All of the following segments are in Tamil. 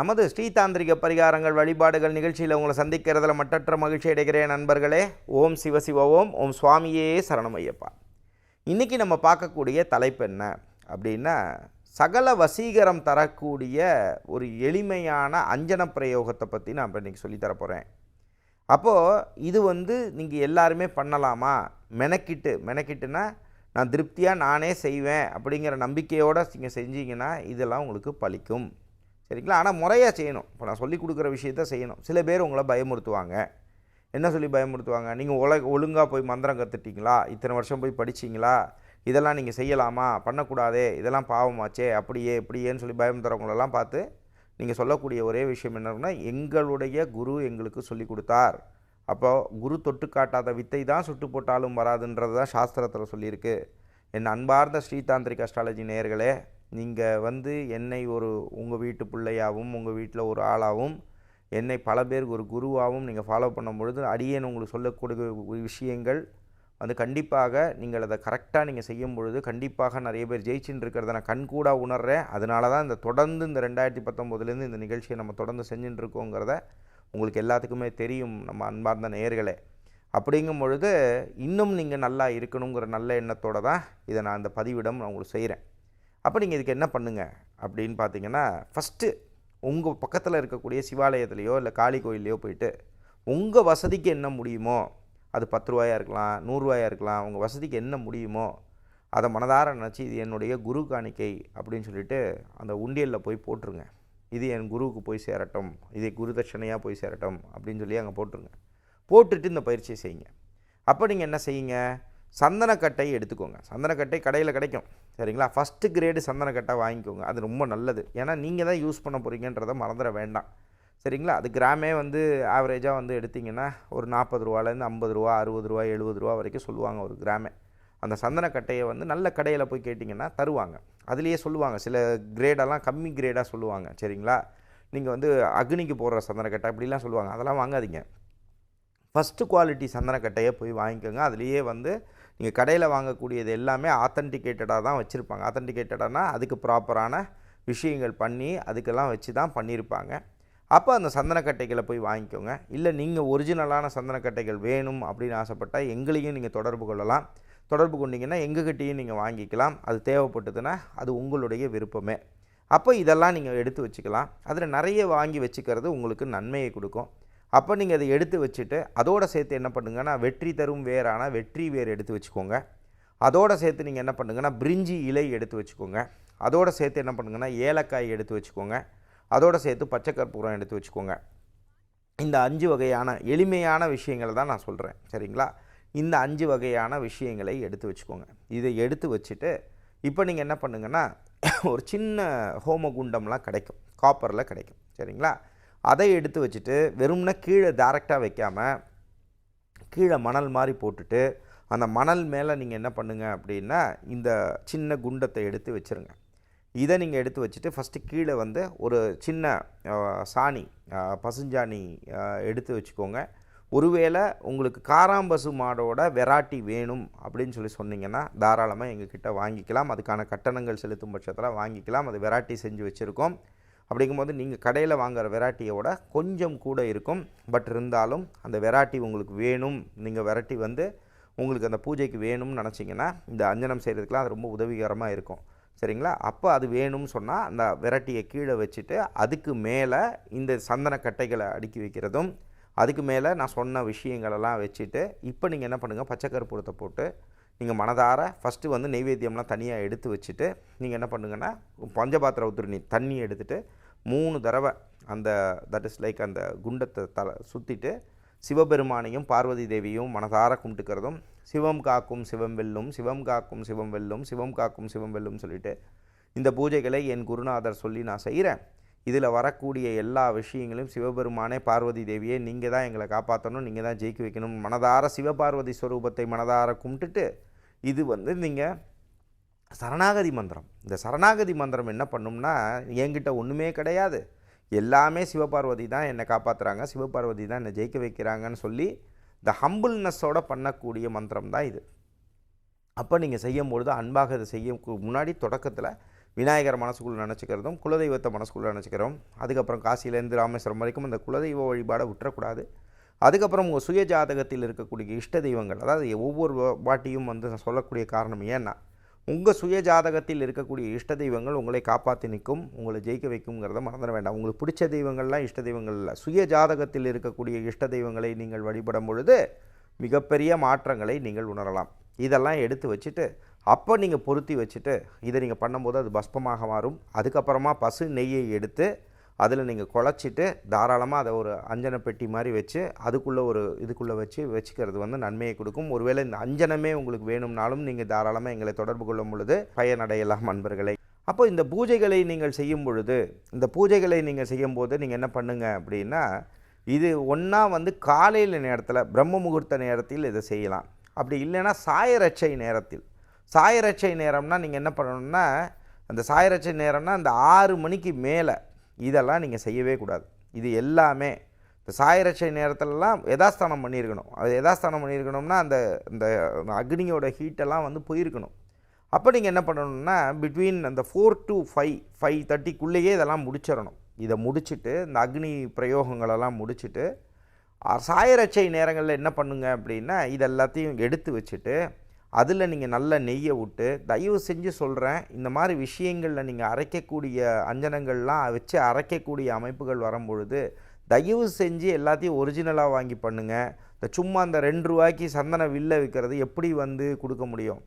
நமது ஸ்ரீதாந்திரிக பரிகாரங்கள் வழிபாடுகள் நிகழ்ச்சியில் உங்களை சந்திக்கிறதுல மட்டற்ற மகிழ்ச்சி அடைகிறேன் நண்பர்களே. ஓம் சிவசிவ ஓம் ஓம் சுவாமியே சரணமையப்பா இன்றைக்கி நம்ம பார்க்கக்கூடிய தலைப்பு என்ன அப்படின்னா சகல வசீகரம் தரக்கூடிய ஒரு எளிமையான அஞ்சன பிரயோகத்தை பற்றி நான் இப்போ இன்றைக்கி சொல்லித்தர போகிறேன் அப்போது இது வந்து நீங்கள் எல்லாருமே பண்ணலாமா? மெனக்கிட்டு மெனக்கிட்டுன்னா நான் திருப்தியாக நானே செய்வேன் அப்படிங்கிற நம்பிக்கையோடு நீங்கள் செஞ்சீங்கன்னா இதெல்லாம் உங்களுக்கு பலிக்கும். சரிங்களா? ஆனால் முறையாக செய்யணும். இப்போ நான் சொல்லி கொடுக்குற விஷயத்த செய்யணும். சில பேர் உங்களை பயமுறுத்துவாங்க. என்ன சொல்லி பயமுறுத்துவாங்க? நீங்கள் ஒல ஒழுங்காக போய் மந்திரம் கற்றுட்டீங்களா இத்தனை வருஷம் போய் படிச்சிங்களா? இதெல்லாம் நீங்கள் செய்யலாமா? பண்ணக்கூடாதே. இதெல்லாம் பாவமாச்சே. அப்படியே இப்படியேன்னு சொல்லி பயம் தரவங்களெல்லாம் பார்த்து நீங்கள் சொல்லக்கூடிய ஒரே விஷயம் என்னன்னா எங்களுடைய குரு எங்களுக்கு சொல்லி கொடுத்தார். அப்போ குரு தொட்டு காட்டாத வித்தை தான் சுட்டு போட்டாலும் வராதுன்றது தான் சாஸ்திரத்தில் சொல்லியிருக்கு. என் அன்பார்ந்த ஸ்ரீதாந்திரிக் அஸ்ட்ராலஜி நேயர்களே நீங்கள் வந்து என்னை ஒரு உங்கள் வீட்டு பிள்ளையாகவும் உங்கள் வீட்டில் ஒரு ஆளாகவும் என்னை பல பேருக்கு ஒரு குருவாகவும் நீங்கள் ஃபாலோ பண்ணும் பொழுது அடியேன் உங்களுக்கு சொல்லக்கூடிய விஷயங்கள். வந்து கண்டிப்பாக நீங்கள் அதை கரெக்டாக நீங்கள் செய்யும் பொழுது கண்டிப்பாக நிறைய பேர் ஜெயிச்சுன்னு இருக்கிறத நான் கண்கூடாக உணர்கிறேன் அதனால தான் இந்த தொடர்ந்து இந்த ரெண்டாயிரத்தி பத்தொம்போதுலேருந்து இந்த நிகழ்ச்சியை நம்ம தொடர்ந்து செஞ்சுட்டு இருக்கோங்கிறத உங்களுக்கு எல்லாத்துக்குமே தெரியும் நம்ம அன்பார்ந்த நேயர்களே. அப்படிங்கும் பொழுது இன்னும் நீங்கள் நல்லா இருக்கணுங்கிற நல்ல எண்ணத்தோடு தான் இதை நான் அந்த பதிவிடம் நான் உங்களுக்கு செய்கிறேன் அப்போ நீங்கள் இதுக்கு என்ன பண்ணுங்க? அப்படின்னு பார்த்தீங்கன்னா ஃபஸ்ட்டு உங்கள் பக்கத்தில் இருக்கக்கூடிய சிவாலயத்துலேயோ இல்லை காளி கோயிலையோ போயிட்டு உங்கள் வசதிக்கு என்ன முடியுமோ அது பத்து ரூபாயாக இருக்கலாம் நூறுரூவாயாக இருக்கலாம் உங்கள் வசதிக்கு என்ன முடியுமோ அதை மனதார நினச்சி இது என்னுடைய குரு காணிக்கை அப்படின்னு சொல்லிட்டு அந்த உண்டியலில் போய் போட்டுருங்க. இது என் குருவுக்கு போய் சேரட்டும் இது குரு தட்சணையாக போய் சேரட்டும் அப்படின்னு சொல்லி அங்கே போட்டுருங்க. போட்டுட்டு இந்த பயிற்சியை செய்யுங்க. அப்போ நீங்கள் என்ன செய்யுங்க? சந்தனக்கட்டை எடுத்துக்கோங்க. சந்தனக்கட்டை கடையில் கிடைக்கும். சரிங்களா? ஃபஸ்ட்டு கிரேடு சந்தனக்கட்டை வாங்கிக்கோங்க. அது ரொம்ப நல்லது. ஏன்னா நீங்கள் தான் யூஸ் பண்ண போகிறீங்கன்றதை மறந்துட வேண்டாம். சரிங்களா? அது கிராமே வந்து ஆவரேஜாக வந்து எடுத்திங்கன்னா ஒரு நாற்பது ரூபாலேருந்து ஐம்பது ரூபா அறுபது ரூபா எழுபது ரூபா வரைக்கும் சொல்லுவாங்க ஒரு கிராமே. அந்த சந்தனக்கட்டையை வந்து நல்ல கடையில் போய் கேட்டிங்கன்னா தருவாங்க. அதுலேயே சொல்லுவாங்க. சில கிரேடெல்லாம் கம்மி கிரேடாக சொல்லுவாங்க. சரிங்களா? நீங்கள் வந்து அக்னிக்கு போடுற சந்தனக்கட்டை அப்படிலாம் சொல்லுவாங்க. அதெல்லாம் வாங்காதீங்க. ஃபஸ்ட்டு குவாலிட்டி சந்தனக்கட்டையை போய் வாங்கிக்கோங்க. அதுலேயே வந்து நீங்கள் கடையில் வாங்கக்கூடியது எல்லாமே ஆத்தன்டிகேட்டடாக தான் வச்சுருப்பாங்க. ஆத்தன்டிகேட்டடானா அதுக்கு ப்ராப்பரான விஷயங்கள் பண்ணி அதுக்கெல்லாம் வச்சு தான் பண்ணியிருப்பாங்க. அப்போ அந்த சந்தனக்கட்டைகளை போய் வாங்கிக்கோங்க. இல்லை நீங்கள் ஒரிஜினலான சந்தனக்கட்டைகள் வேணும் அப்படின்னு ஆசைப்பட்டால் எங்களையும் நீங்கள் தொடர்பு கொள்ளலாம். தொடர்பு கொண்டீங்கன்னா எங்ககிட்டையும் நீங்கள் வாங்கிக்கலாம். அது தேவைப்பட்டதுன்னா அது உங்களுடைய விருப்பமே. அப்போ இதெல்லாம் நீங்கள் எடுத்து வச்சுக்கலாம். அதில் நிறைய வாங்கி வச்சுக்கிறது உங்களுக்கு நன்மையை கொடுக்கும். அப்போ நீங்கள் அதை எடுத்து வச்சுட்டு அதோட சேர்த்து என்ன பண்ணுங்கன்னா வெற்றி தரும் வேரான வெற்றி வேர் எடுத்து வச்சுக்கோங்க. அதோட சேர்த்து நீங்கள் என்ன பண்ணுங்கன்னா பிரிஞ்சி இலை எடுத்து வச்சுக்கோங்க. அதோட சேர்த்து என்ன பண்ணுங்கன்னா ஏலக்காய் எடுத்து வச்சுக்கோங்க. அதோட சேர்த்து பச்சை கற்பூரம் எடுத்து வச்சுக்கோங்க. இந்த அஞ்சு வகையான எளிமையான விஷயங்களை தான் நான் சொல்கிறேன் சரிங்களா? இந்த அஞ்சு வகையான விஷயங்களை எடுத்து வச்சுக்கோங்க. இதை எடுத்து வச்சுட்டு இப்போ நீங்கள் என்ன பண்ணுங்கன்னா ஒரு சின்ன ஹோமகுண்டம்லாம் கிடைக்கும். காப்பரில் கிடைக்கும். சரிங்களா? அதை எடுத்து வச்சுட்டு வெறும்னா கீழே டேரெக்டாக வைக்காமல் கீழே மணல் மாதிரி போட்டுட்டு அந்த மணல் மேலே நீங்கள் என்ன பண்ணுங்கள் அப்படின்னா இந்த சின்ன குண்டத்தை எடுத்து வச்சுருங்க. இதை நீங்கள் எடுத்து வச்சுட்டு ஃபஸ்ட்டு கீழே வந்து ஒரு சின்ன சாணி பசுஞ்சாணி எடுத்து வச்சுக்கோங்க. ஒருவேளை உங்களுக்கு காராம்பசு மாடோட வெராட்டி வேணும் அப்படின்னு சொல்லி சொன்னீங்கன்னா தாராளமாக எங்ககிட்ட வாங்கிக்கலாம். அதுக்கான கட்டணங்கள் செலுத்தும் பட்சத்தில் வாங்கிக்கலாம். அது வெராட்டி செஞ்சு வச்சுருக்கோம். அப்படிங்கும்போது நீங்கள் கடையில் வாங்குற வெரைட்டியோட கொஞ்சம் கூட இருக்கும். பட் இருந்தாலும் அந்த வெரைட்டி உங்களுக்கு வேணும். நீங்கள் வெரைட்டி வந்து உங்களுக்கு அந்த பூஜைக்கு வேணும்னு நினச்சிங்கன்னா இந்த அஞ்சனம் செய்கிறதுக்குலாம் அது ரொம்ப உதவிகரமாக இருக்கும். சரிங்களா? அப்போ அது வேணும்னு சொன்னால் அந்த வெரைட்டியை கீழே வச்சுட்டு அதுக்கு மேலே இந்த சந்தன கட்டைகளை அடுக்கி வைக்கிறதும் அதுக்கு மேலே நான் சொன்ன விஷயங்களெல்லாம் வச்சுட்டு இப்போ நீங்கள் என்ன பண்ணுங்கள் பச்சை கற்பூரத்தை போட்டு நீங்கள் மனதார ஃபஸ்ட்டு வந்து நெய்வேத்தியம்லாம் தனியாக எடுத்து வச்சுட்டு நீங்கள் என்ன பண்ணுங்கன்னா பஞ்சபாத்திர உத்திரணி தண்ணி எடுத்துகிட்டு மூணு தடவை அந்த தட் இஸ் லைக் அந்த குண்டத்தை தலை சுற்றிட்டு சிவபெருமானையும் பார்வதி தேவியும் மனதார கும்பிட்டுக்கிறதும் சிவம் காக்கும் சிவம் வெல்லும் சிவம் காக்கும் சிவம் வெல்லும் சிவம் காக்கும் சிவம் வெல்லும் சொல்லிட்டு இந்த பூஜைகளை என் குருநாதர் சொல்லி நான் செய்கிறேன் இதில் வரக்கூடிய எல்லா விஷயங்களையும் சிவபெருமானே பார்வதி தேவியே நீங்கள் தான் எங்களை காப்பாற்றணும் நீங்கள் தான் ஜெயிக்க வைக்கணும். மனதார சிவபார்வதி ஸ்வரூபத்தை மனதார கும்பிட்டுட்டு இது வந்து நீங்கள் சரணாகதி மந்திரம். இந்த சரணாகதி மந்திரம் என்ன பண்ணும்னா என்கிட்ட ஒன்றுமே கிடையாது. எல்லாமே சிவபார்வதி தான் என்னை காப்பாற்றுறாங்க சிவபார்வதி தான் என்னை ஜெயிக்க வைக்கிறாங்கன்னு சொல்லி இந்த ஹம்பிள்னஸோட பண்ணக்கூடிய மந்திரம் தான் இது. அப்போ நீங்கள் செய்யும்பொழுது அன்பாக இதை செய்ய முன்னாடி தொடக்கத்தில் விநாயகர் மனசுக்குள்ளே நினச்சிக்கிறதும் குலதெய்வத்தை மனசுக்குள்ளே நினச்சிக்கிறோம். அதுக்கப்புறம் காசியிலேருந்து ராமேஸ்வரம் வரைக்கும் இந்த குலதெய்வ வழிபாடை விட்டுறக்கூடாது. அதுக்கப்புறம் உங்கள் சுய ஜாதகத்தில் இருக்கக்கூடிய இஷ்ட தெய்வங்கள் அதாவது ஒவ்வொரு வாட்டியும் வந்து நான் சொல்லக்கூடிய காரணம் ஏன்னா உங்கள் சுய ஜாதகத்தில் இருக்கக்கூடிய இஷ்ட தெய்வங்கள் உங்களை காப்பாற்றி நிற்கும் உங்களை ஜெயிக்க வைக்குங்கிறத மறந்துட வேண்டாம். உங்களுக்கு பிடிச்ச தெய்வங்கள்லாம் இஷ்ட தெய்வங்கள் இல்லை. சுய ஜாதகத்தில் இருக்கக்கூடிய இஷ்ட தெய்வங்களை நீங்கள் வழிபடும் பொழுது மிகப்பெரிய மாற்றங்களை நீங்கள் உணரலாம். இதெல்லாம் எடுத்து வச்சுட்டு அப்போ நீங்கள் பொருத்தி வச்சுட்டு இதை நீங்கள் பண்ணும்போது அது பஸ்பமாக மாறும். அதுக்கப்புறமா பசு நெய்யை எடுத்து அதில் நீங்கள் குழச்சிட்டு தாராளமாக அதை ஒரு அஞ்சன பெட்டி மாதிரி வச்சு அதுக்குள்ளே ஒரு இதுக்குள்ளே வச்சு வச்சுக்கிறது வந்து நன்மையை கொடுக்கும். ஒருவேளை இந்த அஞ்சனமே உங்களுக்கு வேணும்னாலும் நீங்கள் தாராளமாக எங்களை தொடர்பு கொள்ளும் பொழுது பயனடையலாம் அன்பர்களை அப்போ இந்த பூஜைகளை நீங்கள் செய்யும் பொழுது இந்த பூஜைகளை நீங்கள் செய்யும்போது நீங்கள் என்ன பண்ணுங்கள் அப்படின்னா இது ஒன்றா வந்து காலையில் நேரத்தில் பிரம்ம முகூர்த்த நேரத்தில் இதை செய்யலாம். அப்படி இல்லைன்னா சாயரட்சை நேரத்தில். சாயரட்சை நேரம்னா நீங்கள் என்ன பண்ணணும்னா அந்த சாயரட்சை நேரம்னா அந்த ஆறு மணிக்கு மேலே இதெல்லாம் நீங்கள் செய்யவே கூடாது. இது எல்லாமே இந்த சாயரட்சை நேரத்திலலாம் யதாஸ்தானம் பண்ணியிருக்கணும். அது யதாஸ்தானம் பண்ணியிருக்கணும்னா அந்த இந்த அக்னியோட ஹீட்டெல்லாம் வந்து போயிருக்கணும். அப்போ நீங்கள் என்ன பண்ணணும்னா பிட்வீன் அந்த ஃபோர் டு ஃபைவ் ஃபைவ் தேர்ட்டிக்குள்ளேயே இதெல்லாம் முடிச்சிடணும். இதை முடிச்சுட்டு இந்த அக்னி பிரயோகங்களெல்லாம் முடிச்சுட்டு சாயரட்சை நேரங்களில் என்ன பண்ணுங்க அப்படின்னா இது எல்லாத்தையும் எடுத்து வச்சுட்டு அதில் நீங்கள் நல்ல நெய்யை விட்டு தயவு செஞ்சு சொல்கிறேன் இந்த மாதிரி விஷயங்களில் நீங்கள் அரைக்கக்கூடிய அஞ்சனங்கள்லாம் வச்சு அரைக்கக்கூடிய அமைப்புகள் வரும்பொழுது தயவு செஞ்சு எல்லாத்தையும் ஒரிஜினலாக வாங்கி பண்ணுங்கள் இந்த சும்மா அந்த ரெண்டு ரூபாய்க்கு சந்தன வில்லை விற்கிறது எப்படி வந்து கொடுக்க முடியும்?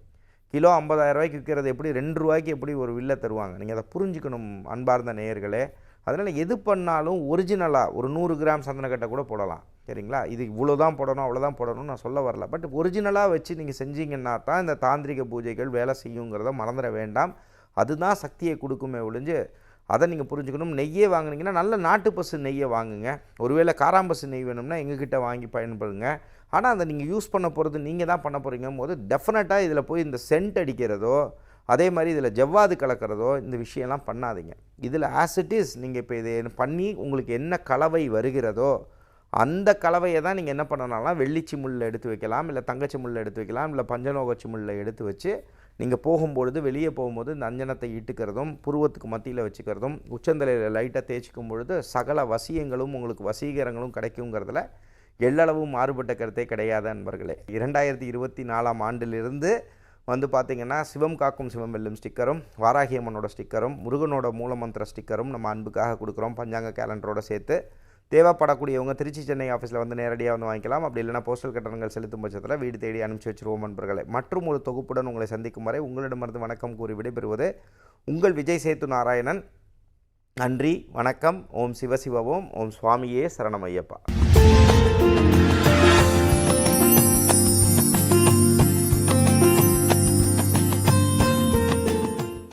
கிலோ 50000 ரூபாய்க்கு விற்கிறது எப்படி? ரெண்டு ரூபாய்க்கு எப்படி ஒரு வில்லை தருவாங்க? நீங்கள் அதை புரிஞ்சுக்கணும் அன்பார்ந்த நேயர்களே. அதனால் எது பண்ணாலும் ஒரிஜினலாக ஒரு நூறு கிராம் சந்தனக்கட்டை கூட போடலாம். சரிங்களா? இது இவ்வளோ தான் போடணும் அவ்வளோதான் போடணும்னு நான் சொல்ல வரல. பட் ஒரிஜினலாக வச்சு நீங்கள் செஞ்சீங்கன்னா தான் இந்த தாந்திரிக பூஜைகள் வேலை செய்யுங்கிறத மறந்துட வேண்டாம். அதுதான் சக்தியை கொடுக்குமே ஒழிஞ்சு அதை நீங்கள் புரிஞ்சுக்கணும். நெய்யே வாங்குனீங்கன்னா நல்ல நாட்டு பசு நெய்யை வாங்குங்க. ஒருவேளை காராம்பசு நெய் வேணும்னா எங்ககிட்ட வாங்கி பயன்படுங்க. ஆனால் அதை நீங்கள் யூஸ் பண்ண போகிறது நீங்கள் தான் பண்ண போகிறீங்கும் போது டெஃபினட்டாக இதில் போய் இந்த சென்ட் அடிக்கிறதோ அதே மாதிரி இதில் ஜவ்வாது கலக்கிறதோ இந்த விஷயம்லாம் பண்ணாதீங்க. இதில் ஆஸ் இட் இஸ் நீங்கள் இப்போ இதை பண்ணி உங்களுக்கு என்ன கலவை வருகிறதோ அந்த கலவையை தான் நீங்கள் என்ன பண்ணணும்னா வெள்ளிச்சி முள்ளில் எடுத்து வைக்கலாம் இல்லை தங்கச்சி முள்ளில் எடுத்து வைக்கலாம் இல்லை பஞ்சநோகச்சி முள்ளில் எடுத்து வச்சு நீங்கள் போகும்பொழுது வெளியே போகும்போது இந்த அஞ்சனத்தை இட்டுக்கிறதும் புருவத்துக்கு மத்தியில் வச்சுக்கிறதும் உச்சந்தலையில் லைட்டாக தேய்ச்சிக்கும் பொழுது சகல வசியங்களும் உங்களுக்கு வசீகரங்களும் கிடைக்குங்கிறதுல எள்ளளவும் மாறுபட்ட கருத்தே கிடையாது அன்பர்களே. இரண்டாயிரத்தி இருபத்தி நாலாம் ஆண்டிலிருந்து வந்து பார்த்திங்கன்னா சிவம் காக்கும் சிவம் வெல்லும் ஸ்டிக்கரும் வாராகியம்மனோட ஸ்டிக்கரும் முருகனோட மூலமந்திர ஸ்டிக்கரும் நம்ம அன்புக்காக கொடுக்குறோம் பஞ்சாங்க கேலண்டரோடு சேர்த்து. தேவைப்படக்கூடியவங்க திருச்சி சென்னை ஆஃபீஸில் வந்து நேரடியாக வந்து வாங்கிக்கலாம். அப்படி இல்லைனா போஸ்டல் கட்டணங்கள் செலுத்தும் பட்சத்தில் வீடு தேடி அனுப்பிச்சி வச்சிருவோம் நண்பர்களே. மற்றும் ஒரு தொகுப்புடன் உங்களை சந்திக்கும் வரை உங்களிடமிருந்து வணக்கம் கூறி விடைபெறுவது உங்கள் விஜய் சேத்து நாராயணன். நன்றி வணக்கம். ஓம் சிவசிவ ஓம். ஓம் சுவாமியே சரணமையப்பா